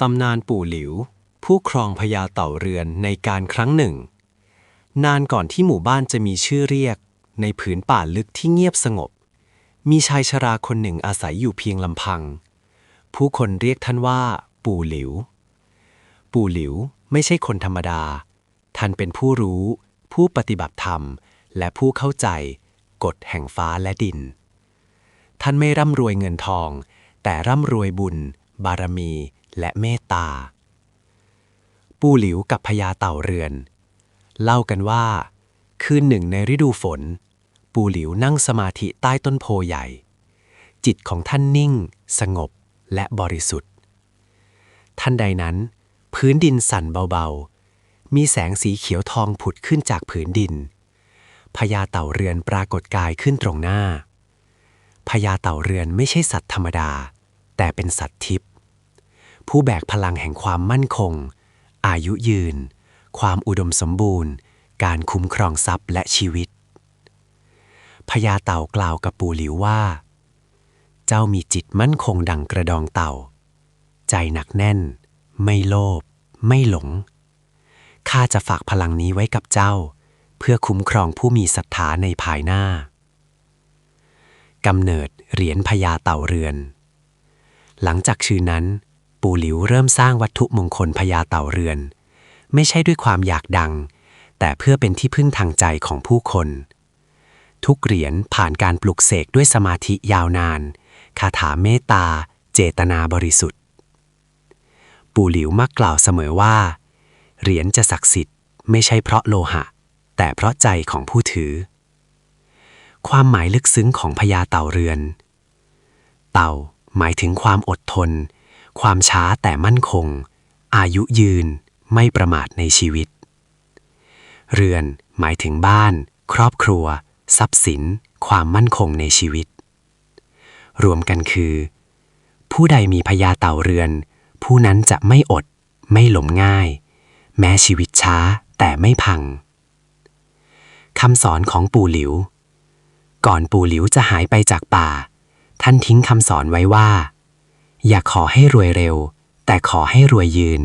ตำนานปู่หลิว ผู้ครองพญาเต่าเรือนในการครั้งหนึ่ง นานก่อนที่หมู่บ้านจะมีชื่อเรียก ในผืนป่าลึกที่เงียบสงบ มีชายชราคนหนึ่งอาศัยอยู่เพียงลำพัง ผู้คนเรียกท่านว่า ปู่หลิว ปู่หลิวไม่ใช่คนธรรมดา ท่านเป็นผู้รู้ ผู้ปฏิบัติธรรม และผู้เข้าใจ กฎแห่งฟ้าและดิน ท่านไม่ร่ำรวยเงินทอง แต่ร่ำรวยบุญ บารมี และเมตตา ปู่หลิวกับพญาเต่าเรือน เล่ากันว่า คืนหนึ่งในฤดูฝน ปู่หลิวนั่งสมาธิใต้ต้นโพใหญ่ จิตของท่านนิ่ง สงบและบริสุทธิ์ ท่านใดนั้น พื้นดินสั่นเบาๆ มีแสงสีเขียวทองผุดขึ้นจากผืนดินพญาเต่าเรือนปรากฏกายขึ้นตรงหน้าพญาเต่าเรือนไม่ใช่สัตว์ธรรมดา แต่เป็นสัตว์ทิพย์ ผู้แบกพลังแห่งความมั่นคง อายุยืน ความอุดมสมบูรณ์ การคุ้มครองทรัพย์และชีวิตพญาเต่ากล่าวกับปู่หลิวว่า เจ้ามีจิตมั่นคงดังกระดองเต่า ใจหนักแน่น ไม่โลภไม่หลง ข้าจะฝากพลังนี้ไว้กับเจ้า เพื่อคุ้มครองผู้มีศรัทธาในภายหน้ากำเนิดเหรียญพญาเต่าเรือน หลังจากชื่อนั้น ปู่หลิวเริ่มสร้างวัตถุมงคลพญาเต่าเรือน ไม่ใช่ด้วยความอยากดัง แต่เพื่อเป็นที่พึ่งทางใจของผู้คน ทุกเหรียญผ่านการปลุกเสกด้วยสมาธิยาวนาน คาถาเมตตา เจตนาบริสุทธิ์ ปู่หลิวมักกล่าวเสมอว่า เหรียญจะศักดิ์สิทธิ์ไม่ใช่เพราะโลหะ แต่เพราะใจของผู้ถือ ความหมายลึกซึ้งของพญาเต่าเรือน เต่าหมายถึงความอดทน ความช้าแต่มั่นคง อายุยืนไม่ประมาทในชีวิต เรือนหมายถึงบ้าน ครอบครัว ทรัพย์สิน ความมั่นคงในชีวิต รวมกันคือ ผู้ใดมีพญาเต่าเรือน ผู้นั้นจะไม่อด ไม่หลมง่าย แม้ชีวิตช้าแต่ไม่พังคำสอนของปู่หลิว ก่อนปู่หลิวจะหายไปจากป่า ท่านทิ้งคำสอนไว้ว่า อย่าขอให้รวยเร็ว แต่ขอให้รวยยืน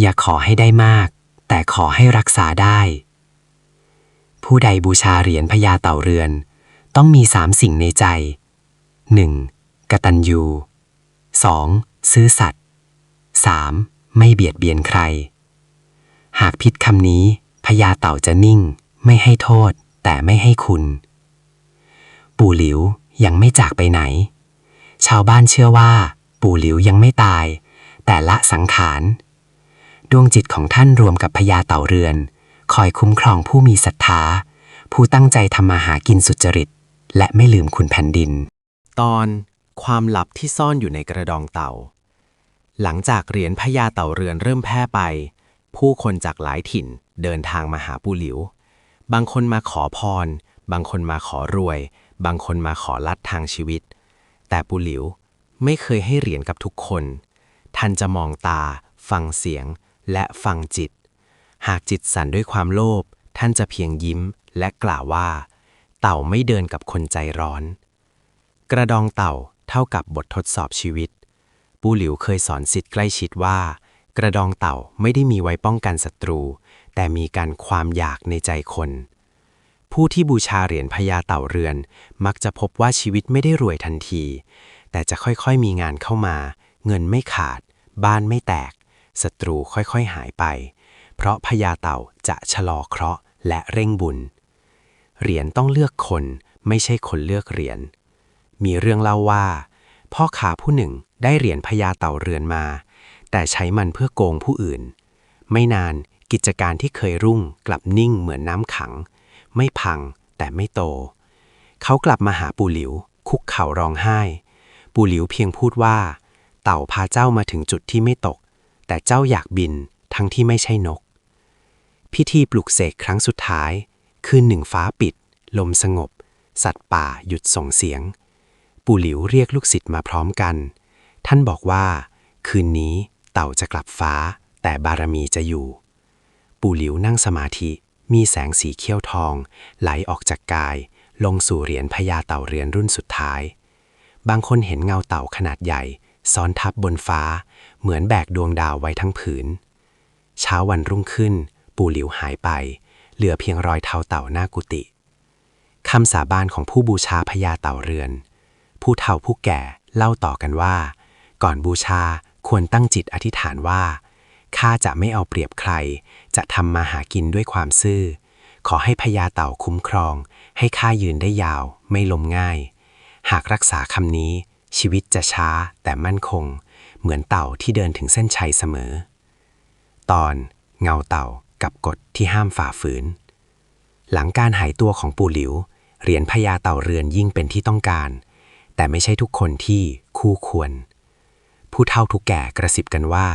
อย่าขอให้ได้มาก แต่ขอให้รักษาได้ ผู้ใดบูชาเหรียญพญาเต่าเรือน ต้องมีสามสิ่งในใจ 1. กตัญญู 2. ซื่อสัตย์ 3. ไม่เบียดเบียนใคร หากพิษคำนี้พญาเต่าจะนิ่ง ไม่ให้โทษ แต่ไม่ให้คุณ ปู่หลิวยังไม่จากไปไหน ชาวบ้านเชื่อว่า ปู่หลิวยังไม่ตาย แต่ละสังขาร ดวงจิตของท่านรวมกับพญาเต่าเรือน คอยคุ้มครองผู้มีศรัทธา ผู้ตั้งใจทำมาหากินสุจริต และไม่ลืมคุณแผ่นดิน ตอนความลับที่ซ่อนอยู่ในกระดองเต่า หลังจากเหรียญพญาเต่าเรือนเริ่มแพร่ไป ผู้คนจากหลายถิ่นเดินทางมาหาปู่หลิว บางคนมาขอพร บางคนมาขอรวย บางคนมาขอลัดทางชีวิต แต่ปู่หลิว ไม่เคยให้เหรียญกับทุกคน ท่านจะมองตา ฟังเสียง และฟังจิต หากจิตสั่นด้วยความโลภ ท่านจะเพียงยิ้มและกล่าวว่า เต่าไม่เดินกับคนใจร้อน กระดองเต่าเท่ากับบททดสอบชีวิต ปู่หลิวเคยสอนสิทธิ์ใกล้ชิดว่า กระดองเต่าไม่ได้มีไว้ป้องกันศัตรู แต่มีการความอยากในใจคน ผู้ที่บูชาเหรียญพญาเต่าเรือน มักจะพบว่าชีวิตไม่ได้รวยทันที แต่จะค่อยๆมีงานเข้ามา เงินไม่ขาด บ้านไม่แตกศัตรูค่อยๆหายไป เพราะพญาเต่าจะชะลอเคราะห์และเร่งบุญ เหรียญต้องเลือกคนไม่ใช่คนเลือกเหรียญ มีเรื่องเล่าว่า พ่อขาผู้หนึ่งได้เหรียญพญาเต่าเรือนมา แต่ใช้มันเพื่อโกงผู้อื่น ไม่นานกิจการที่เคยรุ่งกลับนิ่งเหมือนน้ำขัง ไม่พังแต่ไม่โต เขากลับมาหาปู่หลิว คุกเข่าร้องไห้ ปู่หลิวเพียงพูดว่า เต่าพาเจ้ามาถึงจุดที่ไม่ตก แต่เจ้าอยากบินทั้งที่ไม่ใช่นก พิธีปลุกเสกครั้งสุดท้าย คืนหนึ่งฟ้าปิด ลมสงบ สัตว์ป่าหยุดส่งเสียง ปู่หลิวเรียกลูกศิษย์มาพร้อมกัน ท่านบอกว่า คืนนี้เต่าจะกลับฟ้า แต่บารมีจะอยู่ ปู่หลิวนั่งสมาธิมีแสงสีเขียวทอง ไหลออกจากกาย ลงสู่เหรียญพญาเต่าเรือนรุ่นสุดท้าย บางคนเห็นเงาเต่าขนาดใหญ่ ซ้อนทับบนฟ้า เหมือนแบกดวงดาวไว้ทั้งผืน เช้าวันรุ่งขึ้น ปู่หลิวหายไป เหลือเพียงรอยเท้าเต่าหน้ากุฏิคำสาบานของผู้บูชาพญาเต่าเรือน ผู้เฒ่าผู้แก่เล่าต่อกันว่า ก่อนบูชาควรตั้งจิตอธิษฐานว่าข้าจะไม่เอาเปรียบใคร จะทำมาหากินด้วยความซื่อ ขอให้พญาเต่าคุ้มครอง ให้ข้ายืนได้ยาว ไม่ล้มง่าย หากรักษาคำนี้ ชีวิตจะช้าแต่มั่นคง เหมือนเต่าที่เดินถึงเส้นชัยเสมอ ตอนเงาเต่ากับกฎที่ห้ามฝ่าฝืน หลังการหายตัวของปู่หลิว เหรียญพญาเต่าเรือนยิ่งเป็นที่ต้องการ แต่ไม่ใช่ทุกคนที่คู่ควร ผู้เฒ่าทุกแก่กระซิบกันว่า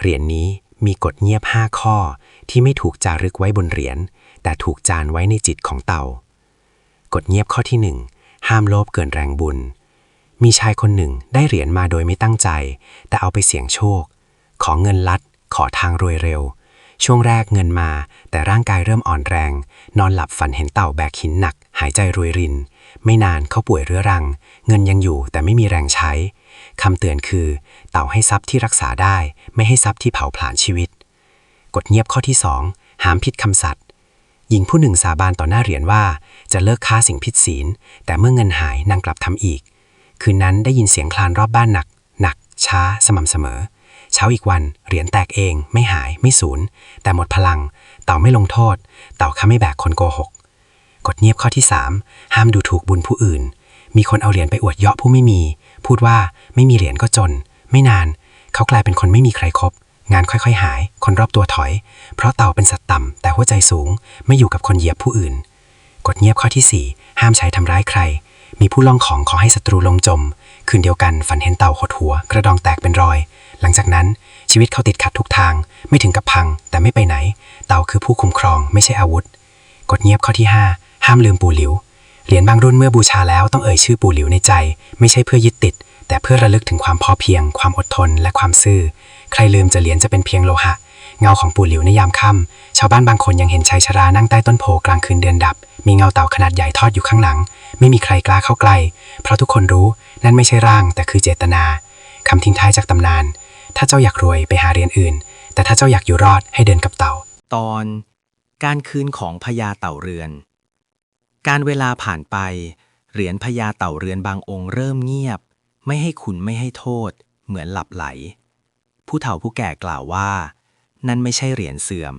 เหรียญนนี้มีกฎเงียบห้าข้อที่ไม่ถูกจารึกไว้บนเหรียญแต่ถูกจานไว้ในจิตของเต่ากฎเงียบข้อที่หนึ่ง ห้ามโลภเกินแรงบุญ มีชายคนหนึ่งได้เหรียญมาโดยไม่ตั้งใจ แต่เอาไปเสี่ยงโชค ขอเงินลัด ขอทางรวยเร็ว ช่วงแรกเงินมา แต่ร่างกายเริ่มอ่อนแรง นอนหลับฝันเห็นเต่าแบกหินหนัก หายใจรวยริน ไม่นานเขาป่วยเรื้อรัง เงินยังอยู่แต่ไม่มีแรงใช้คำเตือนคือ เต่าให้ทรัพย์ที่รักษาได้ ไม่ให้ทรัพย์ที่เผาผลาญชีวิต กฎเงียบข้อที่สองห้ามผิดคำสัตย์ หญิงผู้หนึ่งสาบานต่อหน้าเหรียญว่าจะเลิกค้าสิ่งผิดศีล แต่เมื่อเงินหายนางกลับทำอีก คืนนั้นได้ยินเสียงคลานรอบบ้านหนัก หนัก ช้า สม่ำเสมอ เช้าอีกวันเหรียญแตกเองไม่หายไม่สูญแต่หมดพลัง เต่าไม่ลงโทษ เต่าข้าไม่แบกคนโกหกกฎเงียบข้อที่ 3 ห้ามดูถูกบุญผู้อื่น มีคนเอาเหรียญไปอวดเยาะผู้ไม่มี พูดว่าไม่มีเหรียญก็จน ไม่นาน เขากลายเป็นคนไม่มีใครครบ งานค่อยๆหาย คนรอบตัวถอย เพราะเต่าเป็นสัตว์ต่ำ แต่หัวใจสูง ไม่อยู่กับคนเหยียบผู้อื่น กฎเงียบข้อที่ 4 ห้ามใช้ทำร้ายใคร มีผู้ล่องของขอให้ศัตรูลงจม คืนเดียวกันฝันเห็นเต่าหดหัว กระดองแตกเป็นรอย หลังจากนั้นชีวิตเขาติดขัดทุกทาง ไม่ถึงกับพัง แต่ไม่ไปไหน เต่าคือผู้คุ้มครอง ไม่ใช่อาวุธ กฎเงียบข้อที่ 5 ห้ามลืมปู่หลิว เหรียญบางรุ่นเมื่อบูชาแล้วต้องเอ่ยชื่อปู่หลิวในใจ ไม่ใช่เพื่อยึดติด แต่เพื่อระลึกถึงความพอเพียง ความอดทน และความซื่อ ใครลืมจะเหรียญจะเป็นเพียงโลหะ เงาของปู่หลิวในยามค่ำชาวบ้านบางคนยังเห็นชายชรานั่งใต้ต้นโพกลางคืนเดือนดับ มีเงาเต่าขนาดใหญ่ทอดอยู่ข้างหลัง ไม่มีใครกล้าเข้าใกล้ เพราะทุกคนรู้นั่นไม่ใช่ร่าง แต่คือเจตนาคำทิ้งท้ายจากตำนาน ถ้าเจ้าอยากรวยไปหาเหรียญอื่น แต่ถ้าเจ้าอยากอยู่รอดให้เดินกับเต่า ตอนการคืนของพญาเต่าเรือน การเวลาผ่านไป เหรียญพญาเต่าเรือนบางองค์เริ่มเงียบ ไม่ให้คุณไม่ให้โทษ เหมือนหลับไหล ผู้เฒ่าผู้แก่กล่าวว่า นั่นไม่ใช่เหรียญเสื่อม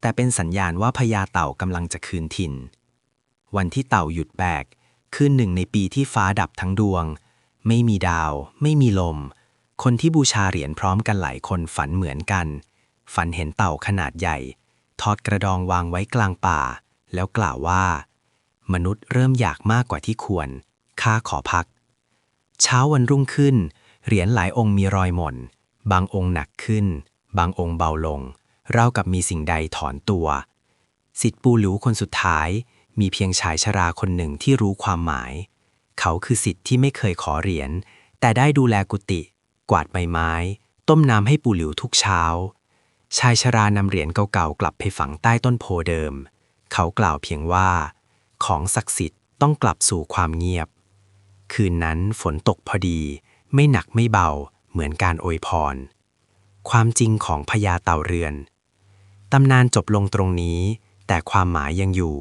แต่เป็นสัญญาณว่าพญาเต่ากำลังจะคืนถิ่น วันที่เต่าหยุดแบก คืนหนึ่งในปีที่ฟ้าดับทั้งดวง ไม่มีดาว ไม่มีลม คนที่บูชาเหรียญพร้อมกันหลายคนฝันเหมือนกัน ฝันเห็นเต่าขนาดใหญ่ ทอดกระดองวางไว้กลางป่า แล้วกล่าวว่า มนุษย์เริ่มอยากมากกว่าที่ควรข้าขอพัก เช้าวันรุ่งขึ้น เหรียญหลายองค์มีรอยหม่น บางองค์หนักขึ้น บางองค์เบาลงราวกับมีสิ่งใดถอนตัว สิทธิปูหลูคนสุดท้าย มีเพียงชายชราคนหนึ่งที่รู้ความหมาย เขาคือสิทธิ์ที่ไม่เคยขอเหรียญแต่ได้ดูแลกุฏิกวาดใบไม้ ต้มน้ำให้ปูหลิวทุกเช้า ชายชรานำเหรียญเก่าๆกลับไปฝังใต้ต้นโพเดิม เขากล่าวเพียงว่า ของศักดิ์สิทธิ์ต้องกลับสู่ความเงียบ คืนนั้นฝนตกพอดี ไม่หนักไม่เบา เหมือนการอวยพร ความจริงของพญาเต่าเรือน ตำนานจบลงตรงนี้ แต่ความหมายยังอยู่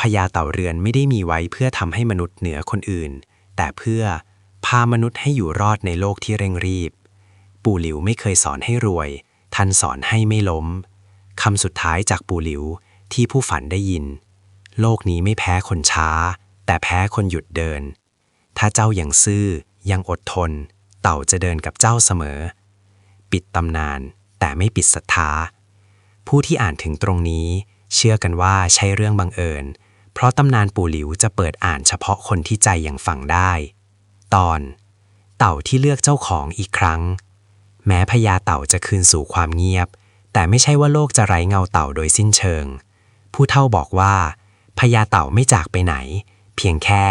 พญาเต่าเรือนไม่ได้มีไว้เพื่อทำให้มนุษย์เหนือคนอื่น แต่เพื่อพามนุษย์ให้อยู่รอดในโลกที่เร่งรีบ ปู่หลิวไม่เคยสอนให้รวย ท่านสอนให้ไม่ล้มคำสุดท้ายจากปู่หลิวที่ผู้ฝันได้ยิน โลกนี้ไม่แพ้คนช้า แต่แพ้คนหยุดเดิน ถ้าเจ้าอยังซื่อยังอดทน เต่าจะเดินกับเจ้าเสมอ ปิดตำนานแต่ไม่ปิดศรัทธา ผู้ที่อ่านถึงตรงนี้ เชื่อกันว่าใช่เรื่องบังเอิญ เพราะตำนานปู่หลิวจะเปิดอ่านเฉพาะคนที่ใจยังฟังได้ ตอน เต่าที่เลือกเจ้าของอีกครั้ง แม้พญาเต่าจะคืนสู่ความเงียบ แต่ไม่ใช่ว่าโลกจะไร้เงาเต่าโดยสิ้นเชิง ผู้เฒ่าบอกว่าพญาเต่าไม่จากไปไหน เพียงแค่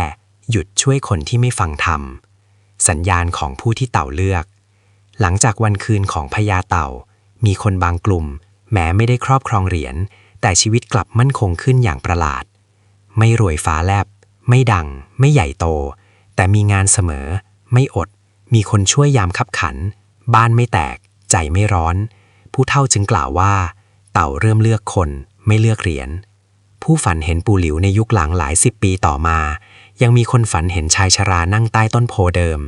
หยุดช่วยคนที่ไม่ฟังธรรม สัญญาณของผู้ที่เต่าเลือก หลังจากวันคืนของพญาเต่า มีคนบางกลุ่ม แม้ไม่ได้ครอบครองเหรียญ แต่ชีวิตกลับมั่นคงขึ้นอย่างประหลาด ไม่รวยฟ้าแลบ ไม่ดัง ไม่ใหญ่โต แต่มีงานเสมอ ไม่อด มีคนช่วยยามขับขัน บ้านไม่แตก ใจไม่ร้อน ผู้เฒ่าจึงกล่าวว่า เต่าเริ่มเลือกคน ไม่เลือกเหรียญ ผู้ฝันเห็นปูหลิวในยุคหลังหลายสิบปีต่อมา ยังมีคนฝันเห็นชายชรานั่งใต้ต้นโพเดิม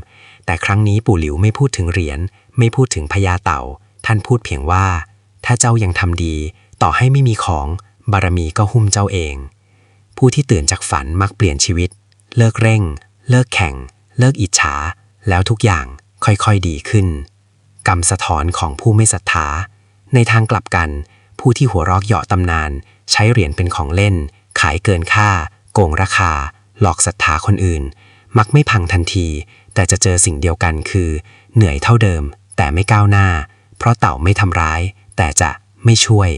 แต่ครั้งนี้ปู่หลิวไม่พูดถึงเหรียญ ไม่พูดถึงพญาเต่า ท่านพูดเพียงว่า ถ้าเจ้ายังทำดี ต่อให้ไม่มีของ บารมีก็หุ้มเจ้าเอง ผู้ที่ตื่นจากฝันมักเปลี่ยนชีวิต เลิกเร่ง เลิกแข่ง เลิกอิจฉา แล้วทุกอย่างค่อยๆดีขึ้น กรรมสะท้อนของผู้ไม่ศรัทธา ในทางกลับกัน ผู้ที่หัวรอกเหยาะตำนาน ใช้เหรียญเป็นของเล่น ขายเกินค่า โกงราคา หลอกศรัทธาคนอื่น มักไม่พังทันที แต่จะเจอสิ่งเดียวกันคือ เหนื่อยเท่าเดิม แต่ไม่ก้าวหน้า เพราะเต่าไม่ทำร้าย แต่จะไม่ช่วย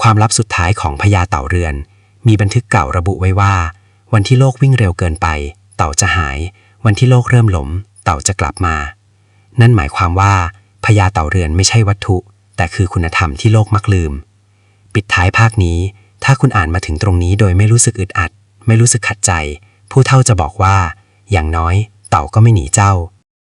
ความลับสุดท้ายของพญาเต่าเรือน มีบันทึกเก่าระบุไว้ว่า วันที่โลกวิ่งเร็วเกินไป เต่าจะหาย วันที่โลกเริ่มหลม เต่าจะกลับมา นั่นหมายความว่าพญาเต่าเรือนไม่ใช่วัตถุ แต่คือคุณธรรมที่โลกมักลืม ปิดท้ายภาคนี้ ถ้าคุณอ่านมาถึงตรงนี้โดยไม่รู้สึกอึดอัด ไม่รู้สึกขัดใจ ผู้เท่าจะบอกว่า อย่างน้อยเต่าก็ไม่หนีเจ้า